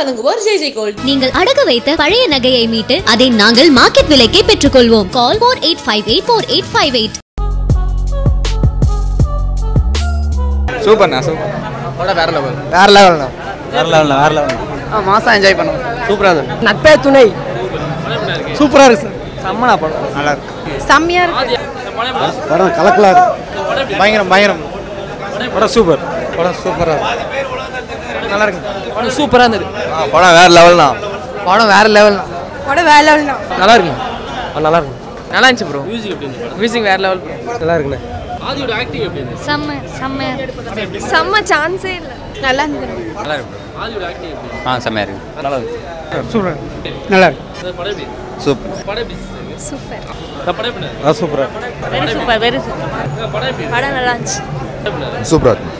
JJ gold. நீங்கள் அடகு வைத்த பழைய நகையை மீட்டு அதை நாங்கள் மார்க்கெட் விலைக்கே பெற்றுக்கொள்வோம். Call four eight five eight four eight five eight. சூப்பர்ண்ணா சூப்பர். வேற லெவல் வேற லெவல்ண்ணா வேற லெவல்ண்ணா வேற லெவல் மாசம் என்ஜாய் பண்ணுவோம். சூப்பராக இருந்தது நட்பே துணை. சூப்பராக இருக்கு சார் செம்மனா படம். நல்லா இருக்கு. செம்மையா இருக்கு. படம் கலக்கலா இருக்கு. பயங்கரம் பயங்கரம். படம் சூப்பர். படம் சூப்பராக இருக்கு. நல்லா இருக்கு படம் சூப்பரா இருந்தது. படம் வேற லெவல்ண்ணா. படம் வேற லெவல் படம் வேற லெவல் தான் நல்லா இருக்குங்க நல்லா இருக்கு நல்லா இருந்துச்சு ப்ரோ மியூசிக் எப்படி மியூசிக் வேற லெவல் நல்லா இருக்குண்ணே செம்ம செம்ம. செம்ம சான்ஸே இல்லை. நல்லா இருந்தது. ஆ செம்மையாக இருக்கு. நல்லா இருக்கு சூப்பர். நல்லா இருக்கு சூப்பர். சூப்பர். சூப்பராக வெரி சூப்பர் வெரி சூப்பர். படம் நல்லா இருந்துச்சு. சூப்பராக இருக்கு.